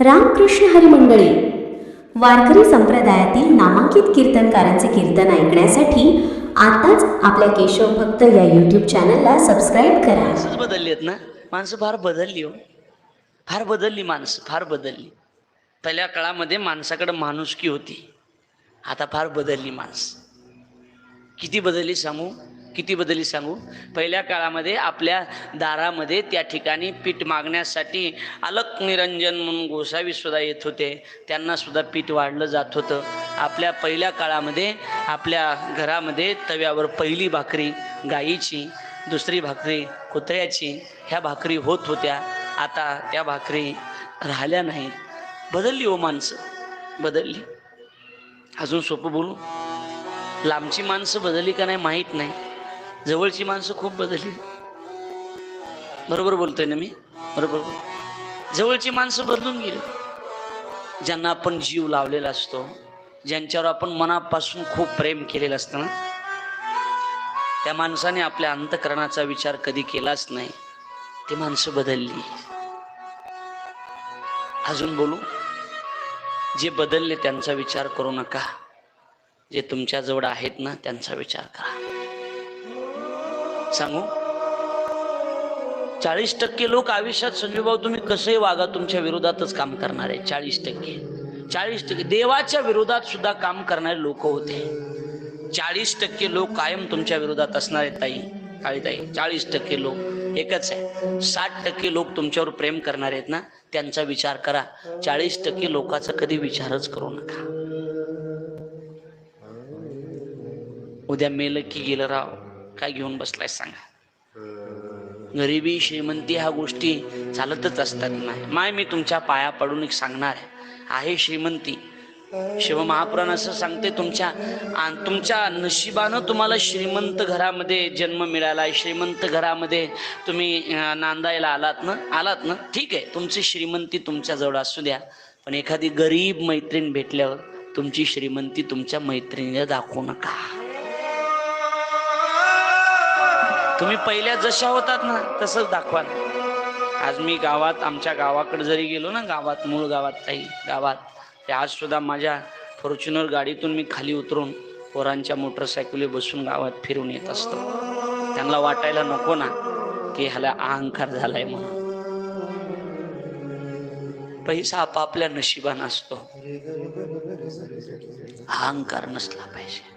रामकृष्ण हरिमंडळी. वारकरी संप्रदायातील नामांकित कीर्तनकारांचे कीर्तन ऐकण्यासाठी आताच आपल्या केशव भक्त या यूट्यूब चॅनलला सबस्क्राईब करा. माणसंच बदलली आहेत ना? माणसं फार बदलली हो. फार बदलली माणसं फार बदलली. पहिल्या काळामध्ये माणसाकडे माणुसकी होती. आता फार बदलली माणसं. किती बदलली सांगू? किती बदलली सांगू? पहिल्या काळामध्ये आपल्या दारामध्ये त्या ठिकाणी पीठ मागण्यासाठी अलक निरंजन म्हणून गोसावी सुद्धा येत होते. त्यांना सुद्धा पीठ वाढलं जात होतं. आपल्या पहिल्या काळामध्ये आपल्या घरामध्ये तव्यावर पहिली भाकरी गाईची दुसरी भाकरी कुत्र्याची ह्या भाकरी होत होत्या. आता त्या भाकरी राहिल्या नाहीत. बदलली हो माणसं. बदलली. अजून सोपं बोलू? लांबची माणसं बदलली का नाही माहीत नाही. जवळची माणसं खूप बदलली. बरोबर बोलतोय ना मी? बरोबर बोल- जवळची माणसं बदलून गेली. ज्यांना आपण जीव लावलेला असतो ज्यांच्यावर आपण मनापासून खूप प्रेम केलेलं असतं ना त्या माणसाने आपल्या अंतकरणाचा विचार कधी केलाच नाही. ती माणसं बदलली. अजून बोलू? जे बदलले त्यांचा विचार करू नका. जे तुमच्याजवळ आहेत ना त्यांचा विचार करा. सांगू? चाळीस टक्के लोक आयुष्यात संजूभाऊ तुम्ही कसंही वागा तुमच्या विरोधातच काम करणारे चाळीस टक्के. चाळीस टक्के. देवाच्या विरोधात सुद्धा काम करणारे लोक होते. चाळीस टक्के लोक कायम तुमच्या विरोधात असणारे ताई काळी ताई चाळीस टक्के लोक एकच आहे. साठ टक्के लोक तुमच्यावर प्रेम करणारे आहेत ना त्यांचा विचार करा. चाळीस टक्के लोकांचा कधी विचारच करू नका. उद्या मेलं की गेलं राव. काय घेऊन बसलाय सांगा. गरिबी श्रीमंती ह्या गोष्टी चालतच असतात नाही. माय मी तुमच्या पाया पडून एक सांगणार आहे. आहे श्रीमंती. शिवमहापुराण असं सांगते तुमच्या तुमच्या नशिबानं तुम्हाला श्रीमंत घरामध्ये जन्म मिळाला श्रीमंत घरामध्ये तुम्ही नांदायला आलात ना? आलात ना? ठीक आहे तुमची श्रीमंती तुमच्याजवळ असू द्या. पण एखादी गरीब मैत्रीण भेटल्यावर तुमची श्रीमंती तुमच्या मैत्रिणीला दाखवू नका. तुम्ही पहिल्या जशा होतात ना तसंच दाखवा आज मी गावात आमच्या गावाकडे जरी गेलो ना गावात मूळ गावात काही गावात ते आज सुद्धा माझ्या फॉर्च्युनर गाडीतून मी खाली उतरून पोरांच्या मोटरसायकली बसून गावात फिरून येत असतो. त्यांना वाटायला नको ना की ह्याला अहंकार झालाय म्हणून. पैसा आपापल्या नशिबान असतो. अहंकार नसला पाहिजे.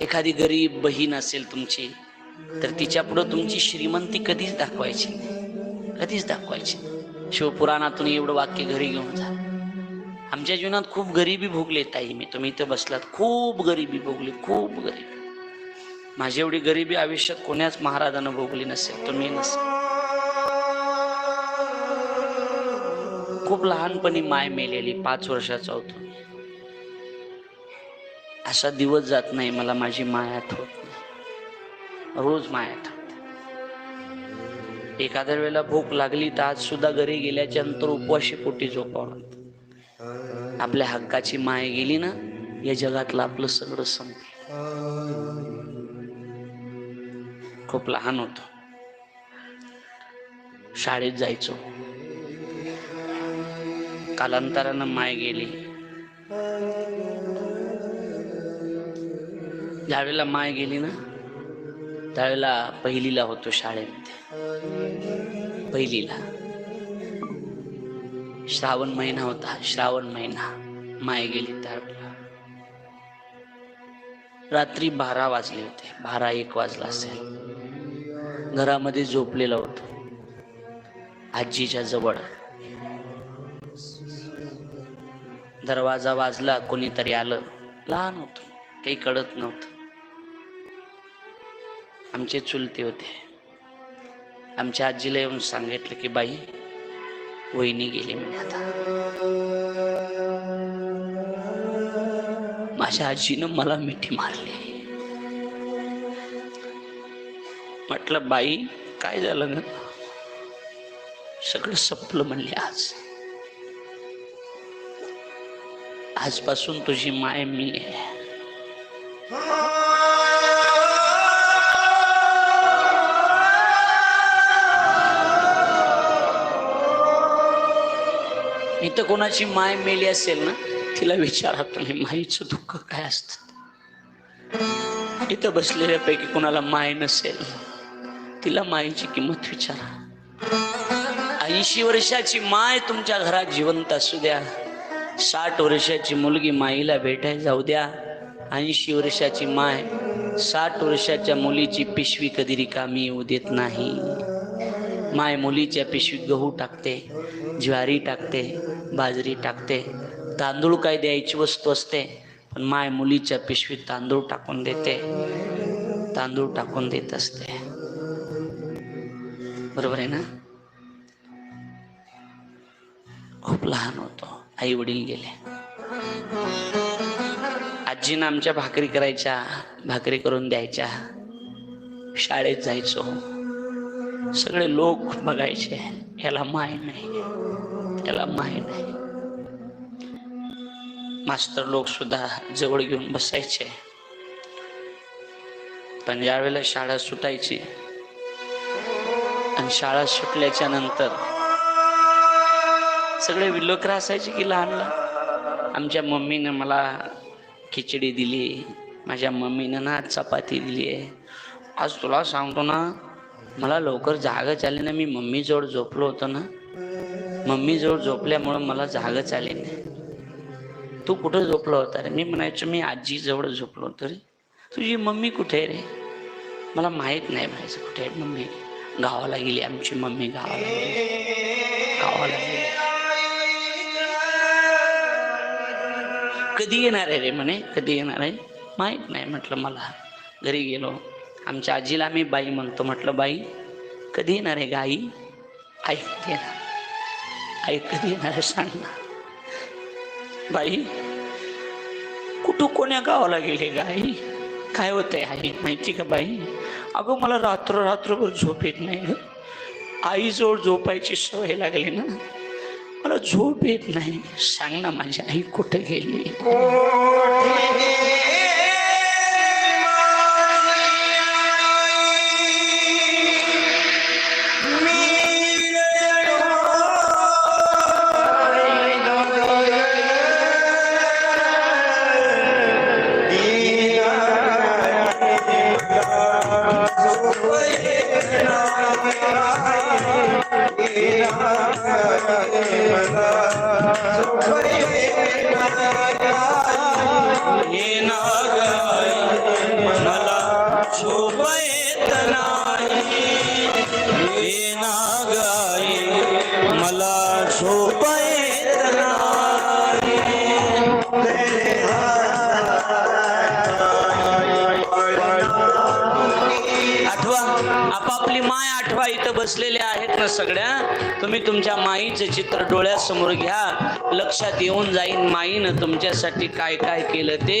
एखादी गरीब बहीण असेल तुमची तर तिच्या पुढं तुमची श्रीमंती कधीच दाखवायची कधीच दाखवायची शिवपुराणातून एवढं वाक्य घरी घेऊन जा. आमच्या जीवनात खूप गरिबी भोगली ताई मी. तुम्ही इथं बसलात खूप गरिबी भोगली खूप गरिबी. माझी एवढी गरिबी आयुष्यात कोण्याच महाराजानं भोगली नसेल तुम्ही नसेल. खूप लहानपणी माय मेलेली पाच वर्षाचा होतो. असा दिवस जात नाही मला माझी माया होत नाही. रोज माया होत एखाद्या वेळेला भूक लागली तर आज सुद्धा घरी गेल्याच्यानंतर उपवाशी पोटी झोपावं आपल्या हक्काची माय गेली ना या जगातलं आपलं सगळं संपलं. खूप लहान होतो. शाळेत जायचो. कालांतरानं माय गेली. ज्यावेळेला माय गेली ना त्यावेळेला पहिलीला होतो शाळेमध्ये. पहिलीला. श्रावण महिना होता श्रावण महिना. माय गेली त्यावेळेला. रात्री बारा वाजले होते बारा एक वाजला असेल. घरामध्ये झोपलेला होतो. आजीच्या जवळ. दरवाजा वाजला कोणीतरी आलं. लहान होतो काही कळत नव्हतं. आमचे चुलते होते. आमच्या आजीला येऊन सांगितलं की बाई वहिनी गेली म्हणे आता. माझ्या आजीनं मला मिठी मारली. म्हटलं बाई काय झालं ना सगळं संपलं म्हणले आज. आजपासून तुझी माय मी आहे. इथं कोणाची माय मेली असेल ना तिला विचारा तुम्ही माईचं दुःख काय असतं? इथं बसलेल्यापैकी कोणाला माय नसेल तिला मायेची किंमत विचारा. ऐंशी वर्षाची माय तुमच्या घरात जिवंत असू द्या. साठ वर्षाची मुलगी माईला भेटाय जाऊ द्या. ऐंशी वर्षाची माय साठ वर्षाच्या मुलीची पिशवी कधी रिकामी येऊ देत नाही. माय मुलीच्या पिशवीत गहू टाकते ज्वारी टाकते बाजरी टाकते. तांदूळ काय द्यायची वस्तू असते पण माय मुलीच्या पिशवीत तांदूळ टाकून देते. तांदूळ टाकून देत असते. बरोबर आहे ना? खूप लहान होतो. आई वडील गेले. आजीनं आमच्या भाकरी करायच्या भाकरी करून द्यायच्या. शाळेत जायचो. सगळे लोक बघायचे याला माय नाही. त्याला माहीत नाही. मास्तर लोक सुद्धा जवळ घेऊन बसायचे. पण ज्यावेळेला शाळा सुटायची आणि शाळा सुटल्याच्या नंतर सगळे विलोकर असायचे की लहानला. आमच्या मम्मीनं मला खिचडी दिली माझ्या मम्मीनं ना चपाती दिली आहे. आज तुला सांगतो ना मला लवकर जागच आली ना मी मम्मीजवळ झोपलो होतो ना. मम्मीजवळ झोपल्यामुळं मला जागच आली नाही. तू कुठं झोपला होता रे? मी म्हणायचो मी आजीजवळ झोपलो होतो रे. तुझी मम्मी कुठे आहे रे? मला माहीत नाही म्हणायचं कुठे आहे मम्मी? गावाला गेली आमची मम्मी गावाला गेली. गावाला गेली. कधी येणार आहे रे म्हणे? कधी येणार आहे? माहीत नाही म्हटलं मला. घरी गेलो. आमच्या आजीला मी बाई म्हणतो म्हटलं बाई कधी येणार आहे गाई? ऐकते येणार. ऐकत कधी येणार सांग. ना बाई कुठं कोण्या गावाला गेले गाई? काय होतंय आई? माहिती का बाई? अगं मला रात्र रात्रभर झोप येत नाही ग. आईजवळ झोपायची सवय लागली ना. मला झोप येत नाही. सांग ना माझी आई कुठं गेली? आपापली माय आठवा इथं बसलेल्या आहेत ना सगळ्या. तुम्ही तुमच्या माईचं चित्र डोळ्यासमोर घ्या. लक्षात येऊन जाईन माईनं तुमच्यासाठी काय काय केलं ते.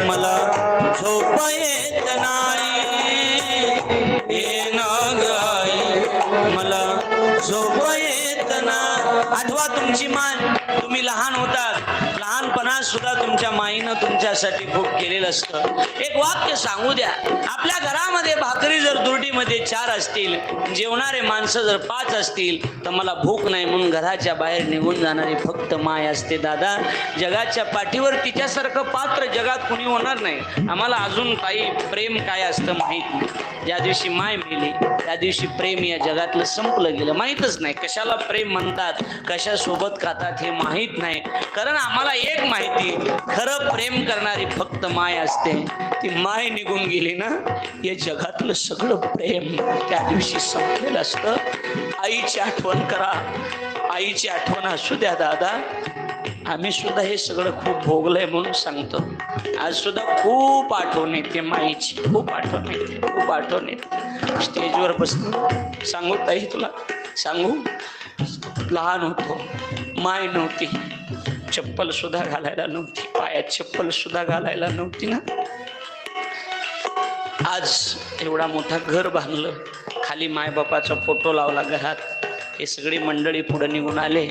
मला झोप येत नाही. ये ना मला झोप येत ना आठवा तुमची मान तुम्ही लहान होतात लहानपणात सुद्धा तुमच्या माईनं तुमच्यासाठी खूप केलेलं असतं. एक वाक्य सांगू द्या. आपल्या घरामध्ये भाकरी जर दुर्डीमध्ये चार असतील जेवणारे माणसं जर पाच असतील तर मला भूक नाही म्हणून घराच्या बाहेर निघून जाणारी फक्त माय असते दादा. जगाच्या पाठीवर तिच्यासारखं पात्र जगात कुणी होणार नाही. आम्हाला अजून काही प्रेम काय असतं माहीत नाही. ज्या दिवशी माय मेली त्या दिवशी प्रेम या जगातलं संपलं गेलं. माहीतच नाही कशाला प्रेम म्हणतात कशासोबत खातात हे माहीत नाही. कारण आम्हाला एक माहिती. खरं प्रेम करणारी फक्त माय असते. ती माय निघून गेली ना हे जगातलं सगळं प्रेम त्या दिवशी संपलेलं असतं. आईची आठवण करा. आईची आठवण असू द्या दादा. आम्ही सुद्धा हे सगळं खूप भोगलंय म्हणून सांगतो. आज सुद्धा खूप आठवण येते माईची. खूप आठवण येते. खूप आठवण येते. स्टेजवर बसलो. सांगू ताई तुला? सांगू? लहान होतो. माय नव्हती. चप्पल सुद्धा घालायला नव्हती. पायात चप्पल सुद्धा घालायला नव्हती ना. आज एवढा मोठा घर बांधलं. खाली मायबापाचा फोटो लावला घरात. हे सगळी मंडळी पुढे निघून आले.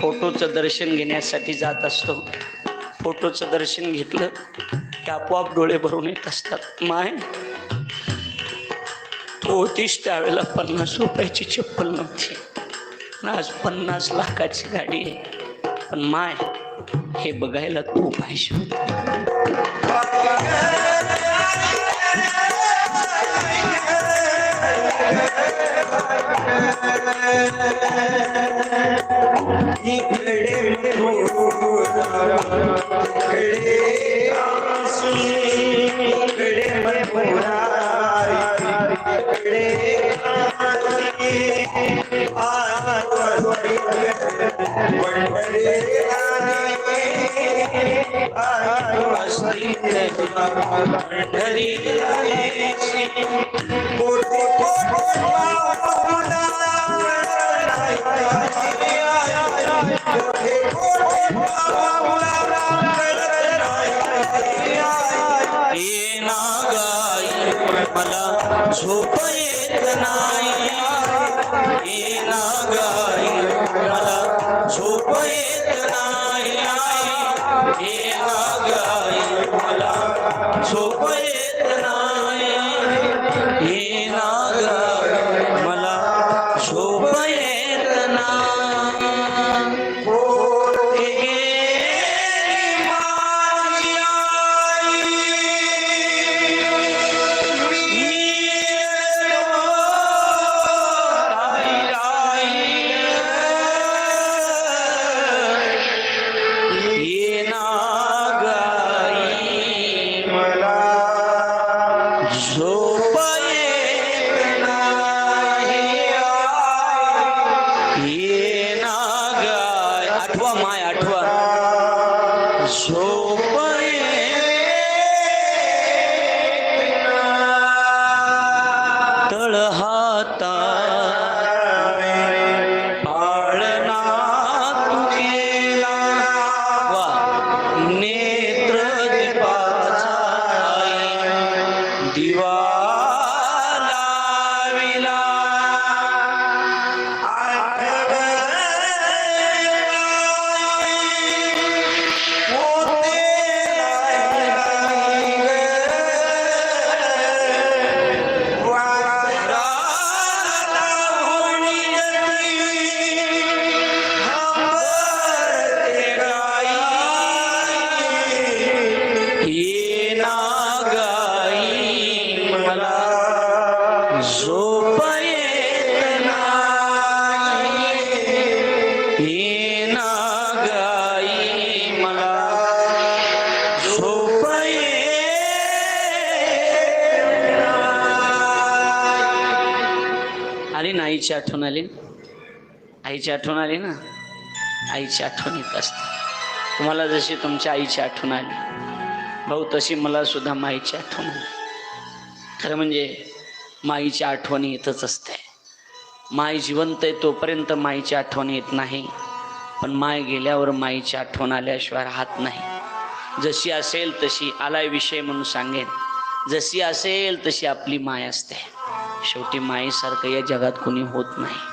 फोटोचं दर्शन घेण्यासाठी जात असतो. फोटोचं दर्शन घेतलं की आपोआप डोळे भरून येत असतात. माय तो होतीस त्यावेळेला पन्नास रुपयाची चप्पल नव्हती. आज पन्नास लाखाची गाडी आहे. पण माय हे बघायला तू पाहिजे होतं. ये नागाई मला झोप येत ये आईची आठवण आली ना? आईची आठवण येत असते. तुम्हाला जशी तुमच्या आईची आठवण आली भाऊ तशी मला सुद्धा माईची आठवण आली. खरं म्हणजे माईची आठवण येतच असते. माय जिवंत आहे तोपर्यंत माईची आठवण येत नाही. पण माय गेल्यावर माईची आठवण आल्याशिवाय राहत नाही. जशी असेल तशी आलाय विषय म्हणून सांगेन. जशी असेल तशी आपली माय असते. शेवटी माईसारखं या जगात कोणी होत नाही.